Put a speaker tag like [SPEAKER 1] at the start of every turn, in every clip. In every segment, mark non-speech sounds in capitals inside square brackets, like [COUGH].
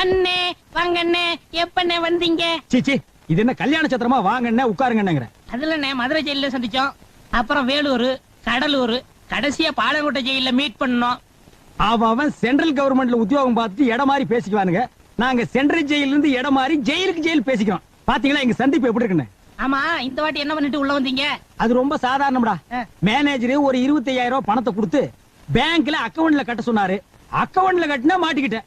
[SPEAKER 1] அண்ணே வாங்க அண்ணே எப்பண்ணே வந்தீங்க?
[SPEAKER 2] சீச்சி இது என்ன கல்யாண சத்திரமா? வாங்கண்ணே உட்காருங்கன்னுங்கிற
[SPEAKER 1] அதுலண்ணே மதுரை ஜெயில சந்திச்சோம். அப்புறம் வேலூர் கடலூர் கடைசியா பாலங்கோட்டை ஜெயில மீட் பண்ணோம்.
[SPEAKER 2] அவன் சென்ட்ரல் கவர்மெண்ட்ல உத்தியோகம் பார்த்துட்டு இடம் மாதிரி பேசிக்குவானுங்க. நாங்க சென்ட்ரல் ஜெயில இருந்து இடம் மாதிரி ஜெயிலுக்கு ஜெயில் பேசிக்கிறோம். பாத்தீங்களா எங்க சந்திப்பு எப்படி இருக்குன்னு?
[SPEAKER 1] ஆமா இந்த வாட்டி என்ன பண்ணிட்டு உள்ள வந்தீங்க?
[SPEAKER 2] அது ரொம்ப சாதாரணம்டா. மேனேஜர் ஒரு இருபத்தி ஐயாயிரம் ரூபாய் பணத்தை கொடுத்து பேங்க்ல அக்கவுண்ட்ல கட்ட சொன்னாரு. அக்கவுண்ட்ல கட்டினா மாட்டிக்கிட்டேன்.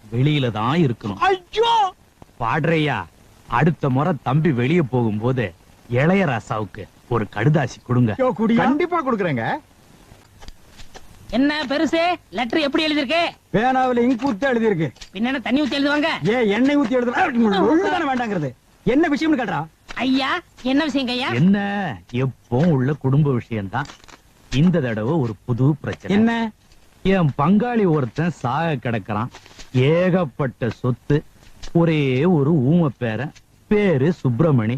[SPEAKER 3] வெளியில தான் இருக்கணும்.
[SPEAKER 2] ஐயோ!
[SPEAKER 3] பாடுறையா அடுத்த முறை தம்பி வெளிய போகும்போது இளையராசாவுக்கு ஒரு கடுதாசி கொடுங்க.
[SPEAKER 4] கண்டிப்பா கொடுக்கறேங்க.
[SPEAKER 1] என்ன பெருசு? லெட்டர் எப்படி எழுதிருக்கு
[SPEAKER 2] பேனாவில இங்கு ஊத்தி எழுதி இருக்கு
[SPEAKER 1] பின்ன என்ன தண்ணி ஊத்தி எழுதுவாங்க?
[SPEAKER 2] ஏ எண்ணெய் ஊத்தி ஒழுதான வேண்டாங்கிறது. என்ன விஷயம்னு கேட்டா
[SPEAKER 1] ஐயா என்ன விஷயங்க ஐயா
[SPEAKER 3] என்ன? எப்பவும் உள்ள குடும்ப விஷயம்தான். இந்த தடவை ஒரு புது பிரச்சனை.
[SPEAKER 2] என்ன?
[SPEAKER 3] என் பங்காளி ஒருத்தன் சாக கிடக்குறான். ஏகப்பட்ட சொத்து ஒரே ஒரு ஊம பேரன் பேரு சுப்பிரமணி.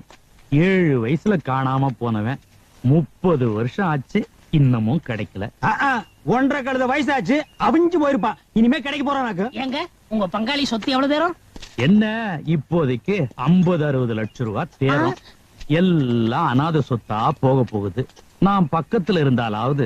[SPEAKER 3] ஏழு வயசுல காணாம போனவன். முப்பது வருஷம் ஆச்சு இன்னமும் கிடைக்கல.
[SPEAKER 2] ஒன்றரை கழுத வயசாச்சு அவிஞ்சு போயிருப்பான். இனிமே கிடைக்க போறானாக்கு
[SPEAKER 1] ஏங்க உங்க பங்காளி சொத்து எவ்வளவு தேரும்?
[SPEAKER 3] என்ன இப்போதைக்கு 50 அறுபது லட்சம் ரூபாய் தேரும். எல்லாம் அனாதை சொத்தா போக போகுது. நான் பக்கத்துல இருந்தாலாவது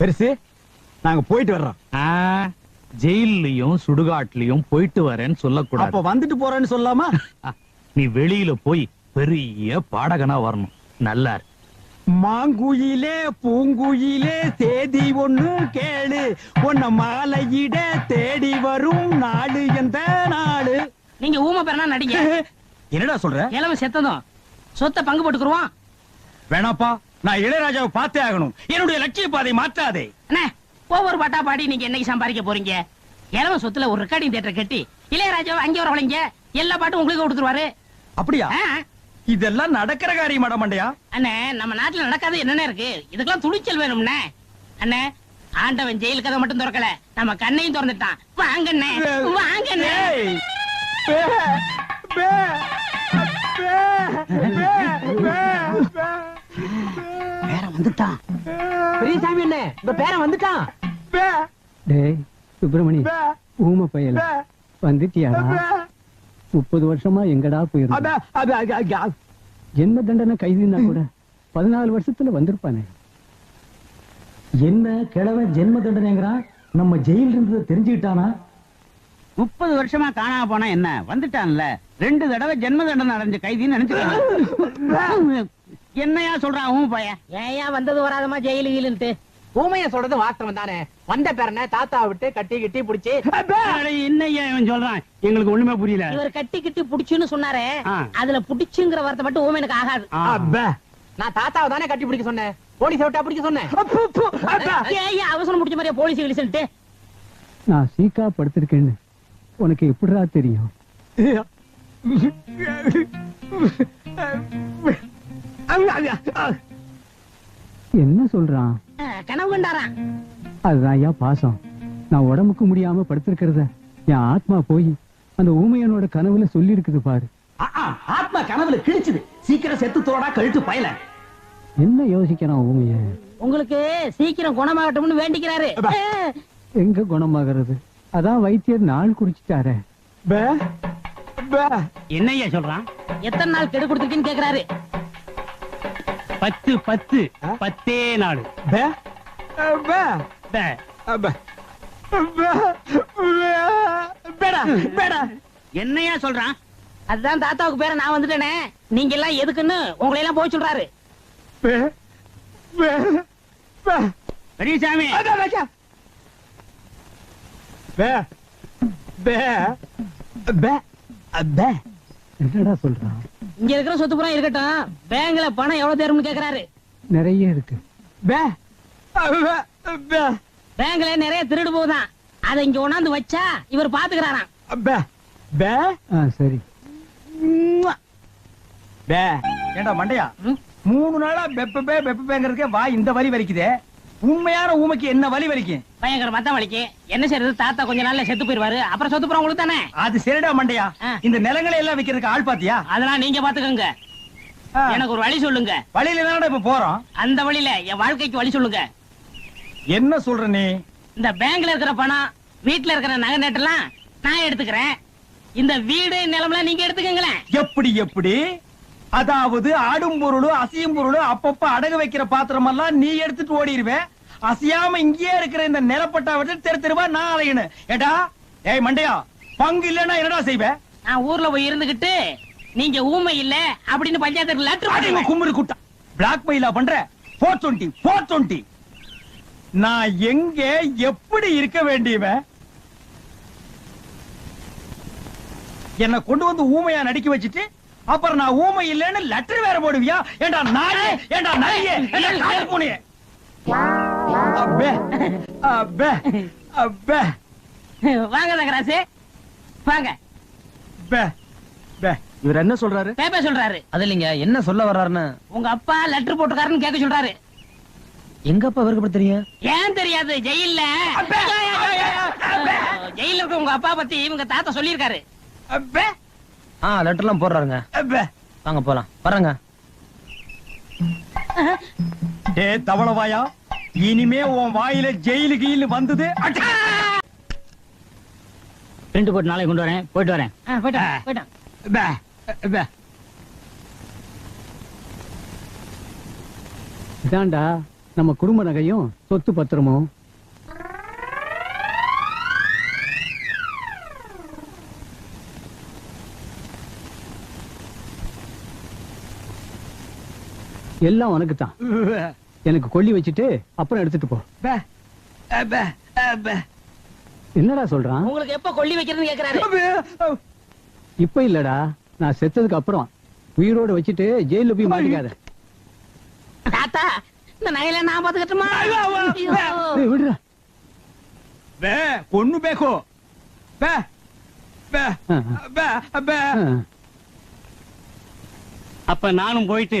[SPEAKER 2] பெருசு நாங்க போயிட்டு வர்றோம்.
[SPEAKER 3] ஆ, ஜெயில்லயும் சுடுகாட்லயும் போயிட்டு வரேன்னு சொல்லக்கூடாது.
[SPEAKER 2] அப்ப வந்துட்டு போறேன்னு சொல்லாமா? [LAUGHS]
[SPEAKER 3] நீ வெளியில போய் பெரிய பாடகனா வரணும். நல்லா.
[SPEAKER 2] மாங்குயிலே பூங்குயிலே தேதி ஒண்ணு கேளு. உன்ன மாலையிட தேடி வரும் நாடு எந்த நாடு?
[SPEAKER 1] நீங்க ஊம பெறனா நடிங்க. [LAUGHS]
[SPEAKER 2] என்னடா சொல்ற?
[SPEAKER 1] இளவ செத்ததும். சொத்தை பங்கு போட்டுக்குருவோம்
[SPEAKER 2] வேணாப்பா. நான் இளையராஜாவை பார்த்தே ஆகணும். என்னுடைய லட்சிய பாதை மாற்றாதே.
[SPEAKER 1] அண்ணே ஒவ்வொரு பாட்டா பாடி நீங்க என்னைக்கு சம்பாதிக்க போறீங்க? இளவ சொத்துல ஒரு ரெக்கார்டிங் தியேட்டர் கட்டி இளையராஜாவை அங்கே வரவழைங்க எல்லா பாட்டும் உங்களுக்கு கொடுத்துருவாரு.
[SPEAKER 2] அப்படியா? இதெல்லாம் நடக்கிற காரியமாடா மண்டையா
[SPEAKER 1] அண்ணே நம்ம நாட்டுல நடக்காது என்னென்ன இருக்கு? இதுக்கெல்லாம் துணிச்சல் வேணும்னே அண்ணே ஆண்டவன் ஜெயில் கதை மட்டும் திறக்கல. நம்ம கண்ணையும் திறந்துட்டான். வாங்கண்ணே வாங்கண்ணே
[SPEAKER 2] ஏய், பே, பே, பே, பே, பே, பே.
[SPEAKER 5] பேரன் வந்துட்டான். பெரியசாமி என்ன? இப்ப பேரன் வந்துட்டான்.
[SPEAKER 2] பே,
[SPEAKER 6] டேய் சுப்பிரமணி ஊமை பயல. வந்துட்டியாடா. முப்பது வருஷமா எங்கடா போயிருந்த. ஜென்ம தண்டனை கைதுனா கூட? பதினாலு வருஷத்துல வந்திருப்பானே.
[SPEAKER 3] என்ன கிழவ ஜென்ம தண்டனைங்கிறான்? நம்ம ஜெயில் இருந்ததை தெரிஞ்சுக்கிட்டானா?
[SPEAKER 5] முப்பது வருஷமா காணாம போனா என்ன? வந்துட்டான்ல. ரெண்டு தடவை ஜென்ம தண்டனை அடைஞ்ச கைதின்னு நினைச்சுக்கலாம் என்னையா சொல்றான் உன் பையன்?
[SPEAKER 1] ஏயா வந்தது வராதமா ஜெயிலு கீழுன்ட்டு?
[SPEAKER 5] ஊமைய சொல்றது வாஸ்தவம் தானே. வந்த பேரனை தாத்தா விட்டு கட்டி கிட்டி புடிச்சு என்னையா இவன் சொல்றான்? எங்களுக்கு ஒண்ணுமே புரியல.
[SPEAKER 1] இவர் கட்டி கிட்டி புடிச்சுன்னு சொன்னாரே. அதுல புடிச்சுங்கிற வார்த்தை மட்டும் ஓம் எனக்கு ஆகாது.
[SPEAKER 5] நான் தாத்தாவை தானே கட்டி பிடிக்க சொன்னேன். போலீஸ் விட்டா பிடிக்க சொன்னேன்.
[SPEAKER 1] ஏயா அவசரம் முடிச்ச மாதிரியா போலீஸ் கிழிச்சுட்டு
[SPEAKER 6] நான் சீக்கா படுத்திருக்கேன்னு உனக்கு எப்படிடா தெரியும். என்ன சொல்றான்?
[SPEAKER 1] கனவு கண்டாராம்
[SPEAKER 6] அதுதான் ஐயா பாசம். நான் உடம்புக்கு முடியாம படுத்திருக்கிறத என் ஆத்மா போய் அந்த ஊமையனோட கனவுல சொல்லி இருக்குது பாரு.
[SPEAKER 2] ஆ, ஆ, ஆத்மா கனவுல கிழிச்சுது. சீக்கிரம் செத்து தோடா கழுத்து பயல.
[SPEAKER 6] என்ன யோசிக்கிறான் ஊமைய?
[SPEAKER 1] உங்களுக்கு சீக்கிரம் குணமாகட்டும்னு வேண்டிக்கிறாரு.
[SPEAKER 6] எங்க குணமாகிறது? அதான் வைத்தியர் நாள் குறிச்சிட்டாரே.
[SPEAKER 2] பே, பே.
[SPEAKER 5] என்னையா சொல்றான்?
[SPEAKER 1] எத்தனை நாள் கெடு கொடுத்துருக்கீன்னு கேக்குறாரு.
[SPEAKER 5] பத்து பத்து? பத்தே நாடு
[SPEAKER 2] பே, பே, பே, பே, பே, பேடா, பேடா.
[SPEAKER 5] என்னையா சொல்றான்?
[SPEAKER 1] அதுதான் தாத்தாவுக்கு பேர நான் வந்துட்டேனே. நீங்க எல்லாம் எதுக்குன்னு உங்களை எல்லாம் போய் சொல்றாரு.
[SPEAKER 2] பே, பே, பே.
[SPEAKER 5] பெரியசாமி.
[SPEAKER 2] பே, பே, பே, பே.
[SPEAKER 6] என்னடா சொல்றான்
[SPEAKER 1] இங்க இருக்கிற சொத்து புறம் இருக்கட்டும். பேங்க்ல பணம் எவ்வளவு தேரும்னு கேக்குறாரு.
[SPEAKER 6] நிறைய இருக்கு.
[SPEAKER 1] பேங்க்ல நிறைய திருடு போகுதான் அதை இங்க கொண்டாந்து வச்சா இவர் பாத்துக்கிறாராம்.
[SPEAKER 2] பே, பே.
[SPEAKER 6] ஆ சரி.
[SPEAKER 2] ஏண்டா மண்டையா? மூணு நாளா பெப்ப பெப்பேங்கிறதுக்கே வா இந்த வலி வலிக்குதே. உண்மையான ஊமைக்கு என்ன வலி வலிக்கும்?
[SPEAKER 1] பயங்கர மத்தம் வலிக்கு. என்ன செய்யறது தாத்தா கொஞ்ச நாள்ல செத்து போயிருவாரு. அப்புறம் சொத்து புறம் உங்களுக்கு தானே?
[SPEAKER 2] அது சரிடா மண்டையா. இந்த நிலங்களை எல்லாம் விக்கிறதுக்கு ஆள் பாத்தியா?
[SPEAKER 1] அதெல்லாம் நீங்க பாத்துக்கோங்க. எனக்கு ஒரு வழி சொல்லுங்க.
[SPEAKER 2] வழியில தானடா இப்ப போறோம்?
[SPEAKER 1] அந்த வழியில என் வாழ்க்கைக்கு வழி சொல்லுங்க.
[SPEAKER 2] என்ன சொல்ற நீ?
[SPEAKER 1] இந்த பேங்க்ல இருக்கிற பணம் வீட்டுல இருக்கிற நகை நட்டெல்லாம் நான் எடுத்துக்கிறேன். இந்த வீடு நிலம்லாம் நீங்க எடுத்துக்கங்களேன்.
[SPEAKER 2] எப்படி எப்படி? அதாவது ஆடும் பொருளும் அசையும் பொருளும் அப்பப்ப அடகு வைக்கிற பாத்திரம் எல்லாம் நீ எடுத்துட்டு ஓடிடுவே அசையாம இங்கேயே இருக்கிற இந்த நிலப்பட்டா விட்டு தெரு தெருவா நான் அலையணும். ஏடா? ஏய் மண்டையா பங்கு இல்லன்னா என்னடா செய்வே?
[SPEAKER 1] நான் ஊர்ல போய் இருந்துகிட்டு நீங்க ஊமை இல்ல அப்படின்னு பஞ்சாயத்துக்கு லெட்டர்
[SPEAKER 2] கும்மிரு குட்டா. பிளாக் மெயிலா பண்ற? போர் டுவெண்ட்டி போர் டுவெண்ட்டி நான் எங்க எப்படி இருக்க வேண்டியவன்? என்ன கொண்டு வந்து ஊமையா நடிக்க வச்சுட்டு அப்புறம் நான் ஊமை இல்லைன்னு லெட்டர் வேற போடுவியா? ஏண்டா நாயே? ஏண்டா நாயே ஏண்டா காட்டு பூனையே? அப்பே அப்பே அப்பே
[SPEAKER 1] வாங்க தகராசு வாங்க.
[SPEAKER 2] பே பே.
[SPEAKER 4] இவர் என்ன சொல்றாரு?
[SPEAKER 1] பேப்ப சொல்றாரு.
[SPEAKER 7] அது இல்லைங்க. என்ன சொல்ல வர்றாருன்னு?
[SPEAKER 1] உங்க அப்பா லெட்டர் போட்டுக்காருன்னு கேட்க சொல்றாரு.
[SPEAKER 7] எங்க அப்பா இவருக்கு எப்படி தெரியும்?
[SPEAKER 1] ஏன் தெரியாது? ஜெயில்ல.
[SPEAKER 2] அப்பே!
[SPEAKER 1] ஜெயில இருக்க உங்க அப்பா பத்தி இவங்க தாத்தா சொல்லியிருக்காரு.
[SPEAKER 2] அப்பே
[SPEAKER 7] ஆ லெட்டர்லாம் போடுறாருங்க. வாங்க போலாம். வர்றேங்க.
[SPEAKER 2] டே தவளவாயா? இனிமே உன் வாயில ஜெயிலு கீழு வந்தது!
[SPEAKER 5] பிரிண்ட் போட்டு நாளைக்கு கொண்டு வரேன். போயிட்டு வரேன்.
[SPEAKER 1] ஆ, போயிட்டான்.
[SPEAKER 6] இதாண்டா நம்ம குடும்ப நகையும் சொத்து பத்திரமும். எல்லாம் உனக்கு தான் எனக்கு கொல்லி வச்சுட்டு அப்புறம் எடுத்துட்டு போ. என்னடா சொல்றான்?
[SPEAKER 1] உங்களுக்கு எப்ப கொல்லி வைக்கிறதுன்னு கேக்குறாரு.
[SPEAKER 6] இப்ப இல்லடா நான் செத்ததுக்கு அப்புறம் உயிரோடு வச்சுட்டு ஜெயில போய் மாட்டிக்காத.
[SPEAKER 1] தாத்தா இந்த நகையில நான் பாத்துக்கட்டுமா
[SPEAKER 6] விடுற
[SPEAKER 2] பே. கொன்னு பேக்கோ. பே பே பே பே.
[SPEAKER 8] அப்ப நானும் போயிட்டு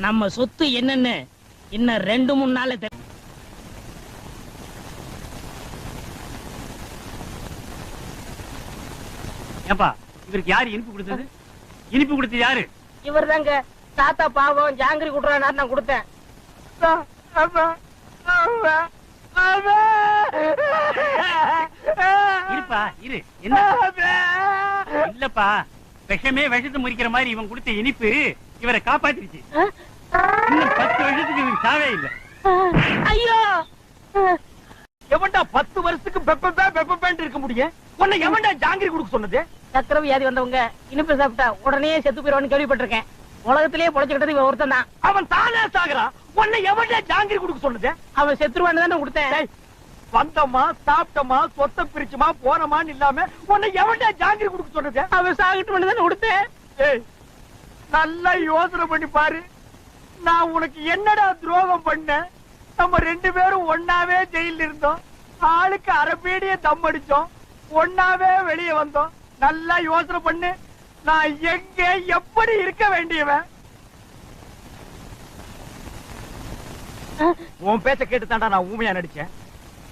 [SPEAKER 1] நம்ம சொத்து என்னன்னு இன்னும் ரெண்டு மூணு தெரியும்
[SPEAKER 8] ஏப்பா இவருக்கு யாரு இனிப்பு கொடுத்தது? இனிப்பு கொடுத்தது யாரு?
[SPEAKER 1] இவர் தாங்க தாத்தா பாவம் ஜாங்கிரி குடுறாரு நான் கொடுத்தேன்.
[SPEAKER 8] இருப்பா இரு. என்ன? இல்லப்பா விஷமே விஷத்தை முறிக்கிற மாதிரி இவன் கொடுத்த இனிப்பு இவரை காப்பாத்திருச்சு. இன்னும் பத்து வருஷத்துக்கு இவருக்கு சாவே இல்ல.
[SPEAKER 1] ஐயோ!
[SPEAKER 2] எவன்டா பத்து வருஷத்துக்கு பெப்ப பெப்ப இருக்க முடியும்? உன்னை எவன்டா ஜாங்கிரி கொடுக்க சொன்னது?
[SPEAKER 1] சக்கரை வியாதி வந்தவங்க இனிப்பு சாப்பிட்டா உடனே செத்து போயிடுவான்னு கேள்விப்பட்டிருக்கேன். உலகத்திலேயே பொழைச்சுக்கிட்டது இவன் ஒருத்தன் தான்.
[SPEAKER 2] அவன் தானே சாகுறான் உன்னை எவன்டா ஜாங்கிரி கொடுக்க சொன்னது?
[SPEAKER 1] அவன் செத்துருவான்னு தானே கொடுத்தேன்.
[SPEAKER 2] வந்தோமா சாப்பிட்டோமா சொத்தை பிரிச்சுமா போனோமான்னு இல்லாம உன்னை எவன்டா ஜாங்கிரி கொடுக்க சொன்னது?
[SPEAKER 1] அவன் சாகிட்டு தானே கொடுத்தேன்.
[SPEAKER 2] நல்லா யோசனை பண்ணி பாரு. நான் உனக்கு என்னடா துரோகம் பண்ணேன் நம்ம ரெண்டு பேரும் ஒன்னாவே ஜெயில இருந்தோம். ஆளுக்கு அரபீடிய தம் அடிச்சோம். ஒன்னாவே வெளியே வந்தோம். நல்லா யோசனை பண்ணு. நான் எங்க எப்படி இருக்க வேண்டியவன்? உன் பேச்ச கேட்டு தாண்டா நான் ஊமையா நடிச்சேன்.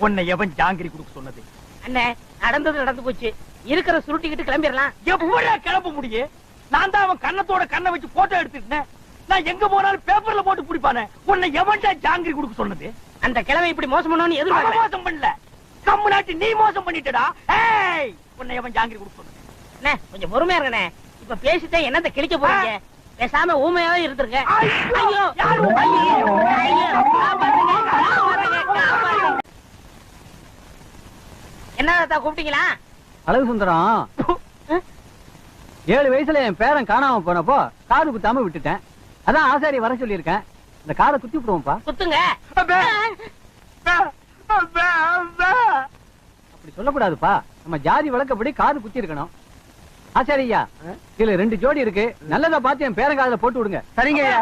[SPEAKER 2] உன்னை எவன் ஜாங்கிரி கொடுக்க சொன்னது?
[SPEAKER 1] அண்ணே நடந்தது நடந்து போச்சு. இருக்கிற சுருட்டிக்கிட்டு கிளம்பிடலாம்.
[SPEAKER 2] எப்படியா கிளம்ப முடியும்? நான் தான் அவன் கண்ணத்தோட கண்ணை வச்சு போட்டோ எடுத்துட்டேன் நான் எங்க போனாலும் பேப்பர்ல போட்டு பிடிப்பானே. உன்னை எவன்டா ஜாங்கிரி கொடுக்க சொன்னது?
[SPEAKER 1] அந்த கிழமை இப்படி மோசம்
[SPEAKER 2] அவன்
[SPEAKER 1] எதிர்பார்க்கல
[SPEAKER 2] மோசம் பண்ணல. கம்மு நாட்டி நீ மோசம் பண்ணிட்டடா. ஏய் உன்னை எவன் ஜாங்கிரி கொடுக்க சொன்னது?
[SPEAKER 1] அண்ணே கொஞ்சம் பொறுமையா இருக்கண்ணே. இப்ப பேசிட்டே என்னத்த கிழிக்க போறீங்க? பேசாம ஊமையாவே இருந்துருங்க.
[SPEAKER 2] ஐயோ, யாரு.
[SPEAKER 1] என்ன கூப்பிட்டீங்களா?
[SPEAKER 5] அழகு சுந்தரம். ஏழு வயசுல என் பேரன் காணாம போனப்போ காது குத்தாம விட்டுட்டேன். அதான் ஆசாரி வர சொல்லியிருக்கேன். இந்த காதை குத்தி விடுவோம்ப்பா.
[SPEAKER 1] குத்துங்க.
[SPEAKER 2] அப்பே, அப்பே, அப்பே, அப்பே.
[SPEAKER 5] அப்படி சொல்லக்கூடாதுப்பா. நம்ம ஜாதி வழக்கப்படி காது குத்தி இருக்கணும் ஆசாரி ஐயா இதுல ரெண்டு ஜோடி இருக்கு. நல்லதா பார்த்து என் பேரன் காதுல போட்டு விடுங்க. சரிங்க ஐயா.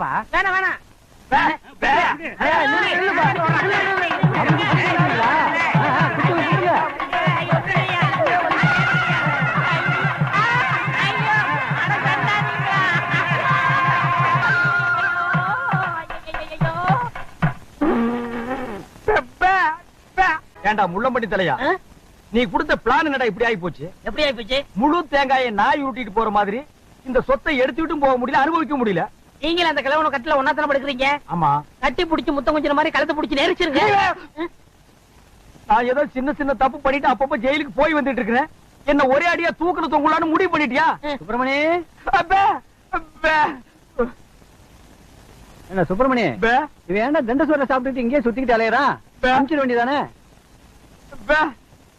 [SPEAKER 5] குத்திங்கப்பா
[SPEAKER 1] வேணாம் வேணாம்
[SPEAKER 2] ஏண்டா முள்ளம்பட்டி தலையா? நீ கொடுத்த பிளான் என்னடா இப்படி ஆகி போச்சு
[SPEAKER 1] எப்படி ஆயிப்போச்சு
[SPEAKER 2] முழு தேங்காயை நாய் ஊட்டிட்டு போற மாதிரி இந்த சொத்தை எடுத்துட்டும் போக முடியல அனுபவிக்க முடியல
[SPEAKER 1] நீங்களும் அந்த கிழவன கட்டில ஒன்னா தானே படுக்கிறீங்க?
[SPEAKER 2] ஆமா.
[SPEAKER 1] கட்டி புடிச்சு முத்தம் கொஞ்சம் மாதிரி கழுத்து புடிச்சு நெரிச்சிருங்க.
[SPEAKER 2] நான் ஏதோ சின்ன சின்ன தப்பு பண்ணிட்டு அப்பப்ப ஜெயிலுக்கு போய் வந்துட்டு இருக்கிறேன். என்ன ஒரே அடியா தூக்கணும் தொங்கலான்னு முடிவு பண்ணிட்டியா?
[SPEAKER 5] சுப்பிரமணி!
[SPEAKER 2] அப்பே, அப்பே,
[SPEAKER 5] என்ன சுப்பிரமணி?
[SPEAKER 2] அப்பே,
[SPEAKER 5] இவன் ஏன்டா தண்டசோர சாப்பிட்டுட்டு இங்கேயே சுத்திக்கிட்டு அலையறான்? அனுப்பிச்சிட வேண்டியதானே?
[SPEAKER 2] அப்பே,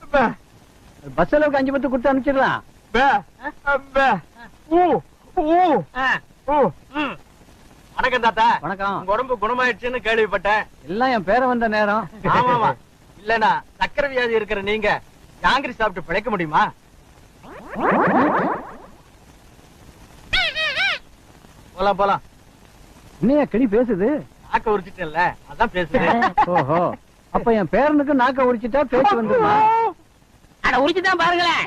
[SPEAKER 2] அப்பே,
[SPEAKER 5] பஸ் அளவுக்கு அஞ்சு பத்து கொடுத்து அனுப்பிச்சிடலாம்.
[SPEAKER 2] வணக்கம் தாத்தா.
[SPEAKER 5] வணக்கம்.
[SPEAKER 2] உங்க உடம்பு குணமாயிடுச்சுன்னு கேள்விப்பட்டேன்.
[SPEAKER 5] எல்லாம் என் பேர வந்த நேரம்.
[SPEAKER 2] ஆமாமா. இல்லனா சக்கரை வியாதி இருக்கிற நீங்க ஜாங்கிரி சாப்பிட்டு பிழைக்க முடியுமா? போலாம் போலாம்.
[SPEAKER 6] என்னையா கிளி பேசுது?
[SPEAKER 2] நாக்க உரிச்சிட்டேன்ல அதான் பேசுறேன்
[SPEAKER 6] ஓஹோ. அப்ப என் பேரனுக்கு நாக்க உரிச்சிட்டா பேச்சு வந்துருமா?
[SPEAKER 1] அட உரிச்சுதான் பாருங்களேன்.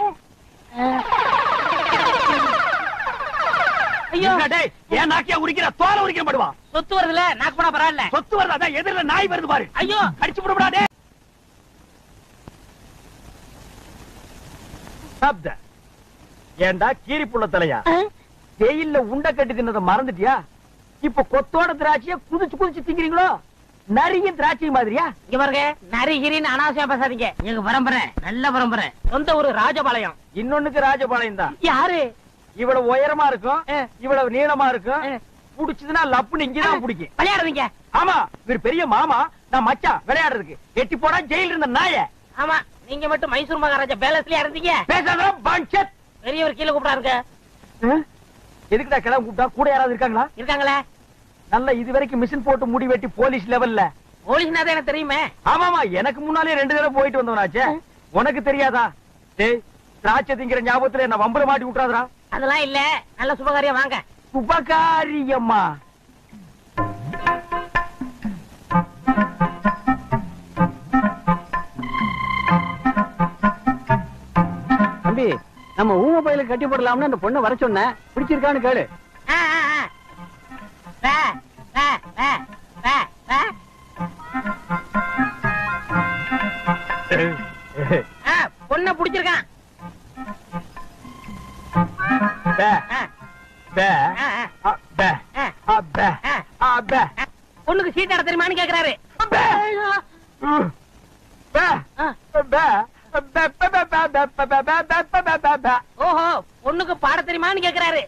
[SPEAKER 2] ஏன் நாக்கியா உரிக்கிற தோலை உரிக்க மாடுவா?
[SPEAKER 1] சொத்து வருதுல நாக்கு போனா பரவாயில்ல.
[SPEAKER 2] சொத்து வருது அதான் எதிரில நாய் வருது பாரு.
[SPEAKER 1] ஐயோ.
[SPEAKER 2] அடிச்சு விடுடா டேய். சாப்த ஏண்டா கீரி புள்ள தலையா? ஜெயில்ல உண்டை கட்டி தின்னத மறந்துட்டியா? இப்ப கொத்தோட திராட்சைய குதிச்சு குதிச்சு திங்கிறீங்களோ? நரியும் திராட்சை மாதிரியா?
[SPEAKER 1] இங்க பாருங்க நரிகிரின்னு அனாவசியம் பேசாதீங்க. எங்க பரம்பரை நல்ல பரம்பரை. சொந்த ஊரு ராஜபாளையம்.
[SPEAKER 2] இன்னொன்னுக்கு ராஜபாளையம் தான்
[SPEAKER 1] யாரு?
[SPEAKER 2] இவ்வளவு உயரமா இருக்கும் இவ்வளவு நீளமா இருக்கும். புடிச்சதுன்னா லப்புன்னு இங்கதான் பிடிக்கும்.
[SPEAKER 1] விளையாடுறீங்க
[SPEAKER 2] ஆமா இவர் பெரிய மாமா நான் மச்சான் விளையாடுறதுக்கு. எட்டி போடா ஜெயில இருந்த நாய.
[SPEAKER 1] ஆமா நீங்க மட்டும் மைசூர் மகாராஜா பேலஸ்லயா இருந்தீங்க
[SPEAKER 2] பேசாத பஞ்சத்
[SPEAKER 1] பெரியவர் கீழே கூப்பிடாருங்க.
[SPEAKER 2] எதுக்குடா கிளம்ப கூப்பிட்டா? கூட யாராவது இருக்காங்களா?
[SPEAKER 1] இருக்காங்களே.
[SPEAKER 2] நல்ல இது வரைக்கும் மிஷின் போட்டு முடி வெட்டி போலீஸ் லெவல்ல
[SPEAKER 1] போலீஸ்னா தான் எனக்கு தெரியுமே.
[SPEAKER 2] ஆமாமா எனக்கு முன்னாலே ரெண்டு தடவை போயிட்டு வந்தவனாச்சே. உனக்கு தெரியாதா? டேய் திராட்சை திங்கிற ஞாபகத்துல என்ன வம்பல மாட்டி விட்டுறாதடா.
[SPEAKER 1] அதெல்லாம் இல்ல. நல்ல சுபகாரியம் வாங்க.
[SPEAKER 2] உபகாரியம்மா
[SPEAKER 6] தம்பி நம்ம ஊம பையில கட்டி போடலாம்னு அந்த பொண்ணை வர சொன்ன பிடிச்சிருக்கான்னு கேளு.
[SPEAKER 1] ஓஹோ பொண்ணுக்கு பாட தெரியுமான்னு கேக்குறாரு.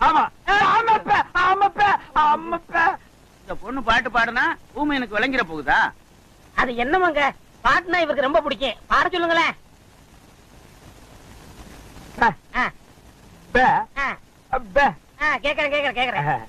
[SPEAKER 2] ஆமா. ஆமாப்பா ஆமாப்பா ஆமாப்பா.
[SPEAKER 5] இந்த பொண்ணு பாட்டு பாடுனா ஊமை எனக்கு விளங்கிற போகுதா?
[SPEAKER 1] அது என்னமாங்க? பாட்டுனா இவருக்கு ரொம்ப பிடிக்கும். பாட சொல்லுங்களேன்.
[SPEAKER 2] பே,
[SPEAKER 1] ஆ,
[SPEAKER 2] பே,
[SPEAKER 1] ஆ,
[SPEAKER 2] பே.
[SPEAKER 1] ஆ, கேக்குறேன் கேக்குறேன் கேக்குறேன்.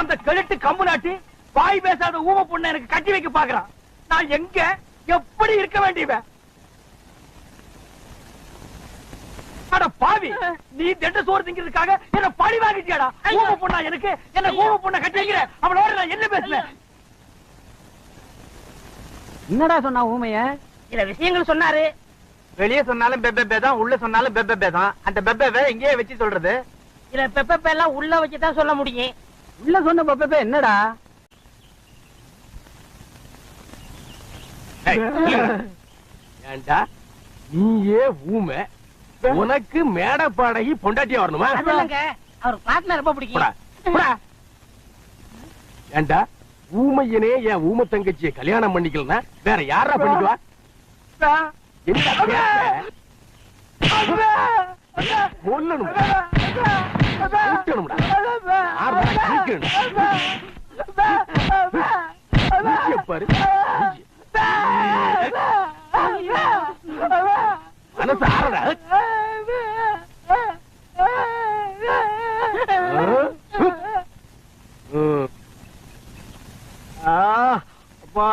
[SPEAKER 2] அந்த கழுட்டு கம்பு நாட்டி வாய் பேசாத ஊம பொண்ணை எனக்கு கட்டி வைக்க பாக்குறான் நான் எங்க எப்படி இருக்க வேண்டியவன்? அட பாவி நீ திட்ட சோறு திங்கிறதுக்காக என்ன பழி வாங்கிட்டியாடா. ஊம பொண்ணா எனக்கு? என்ன ஊம பொண்ணை கட்டி வைக்கிற? அவளோட நான் என்ன பேசுவேன்?
[SPEAKER 6] என்னடா சொன்னா ஊமைய?
[SPEAKER 1] சில விஷயங்கள் சொன்னாரு.
[SPEAKER 2] வெளியே சொன்னாலும் பெப்பே தான் உள்ள சொன்னாலும் பெப்பே தான். அந்த பெப்பே எங்கேயே வச்சு சொல்றது?
[SPEAKER 1] சில பெப்ப எல்லாம் உள்ள வச்சுதான் சொல்ல முடியும்.
[SPEAKER 6] உள்ள சொன்ன பப்பே என்னடா?
[SPEAKER 9] ஏண்டா? நீயே ஊமை. உனக்கு மேட பாடகி பொண்டாட்டியா வரணுமா?
[SPEAKER 1] அவர் பாட்டுனா ரொம்ப பிடிக்கும்.
[SPEAKER 9] போடா, போடா. ஏண்டா? ஊமையனே என் ஊமை தங்கச்சியை கல்யாணம் பண்ணிக்கலனா வேற யாரா பண்ணிக்குவா? பாரு மனசு ஆறடா
[SPEAKER 2] அப்பா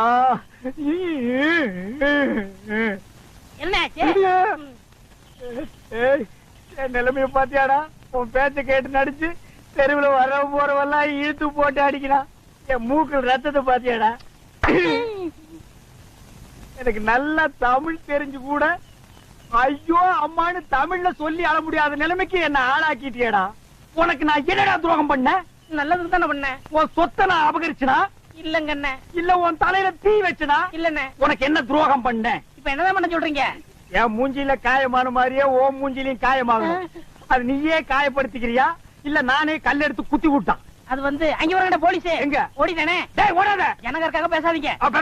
[SPEAKER 2] நிலைமைய பாத்தியாடா? உன் பேச்ச கேட்டு நடிச்சு தெருவுல வர போறவெல்லாம் இழுத்து போட்டு அடிக்கிறான் என் மூக்கு ரத்தத்தை பாத்தியாடா? எனக்கு நல்லா தமிழ் தெரிஞ்சு கூட ஐயோ அம்மான்னு தமிழ்ல சொல்லி அழ முடியாத நிலைமைக்கு என்ன ஆளாக்கிட்டியேடா. உனக்கு நான் என்னடா துரோகம் பண்ணேன்?
[SPEAKER 1] நல்லதுக்கு தானே பண்ணேன்.
[SPEAKER 2] உன் சொத்தை நான் அபகரிச்சனா?
[SPEAKER 1] இல்லங்க அண்ணே
[SPEAKER 2] இல்ல உன் தலையில தீ வச்சனா
[SPEAKER 1] இல்லண்ணே.
[SPEAKER 2] உனக்கு என்ன துரோகம் பண்ணேன்
[SPEAKER 1] இப்ப என்னதான் பண்ண சொல்றீங்க?
[SPEAKER 2] என் மூஞ்சில காயமான மாதிரியே ஓ மூஞ்சிலையும் காயமாகணும் அது நீயே காயப்படுத்திக்கிறியா? இல்ல நானே கல் எடுத்து குத்தி விட்டான்.
[SPEAKER 1] அது வந்து அங்க வரங்கடா போலீஸ்.
[SPEAKER 2] எங்க?
[SPEAKER 1] ஓடிதானே
[SPEAKER 2] ஓடாத.
[SPEAKER 1] ஜனகருக்காக பேசாதீங்க.
[SPEAKER 2] அப்ப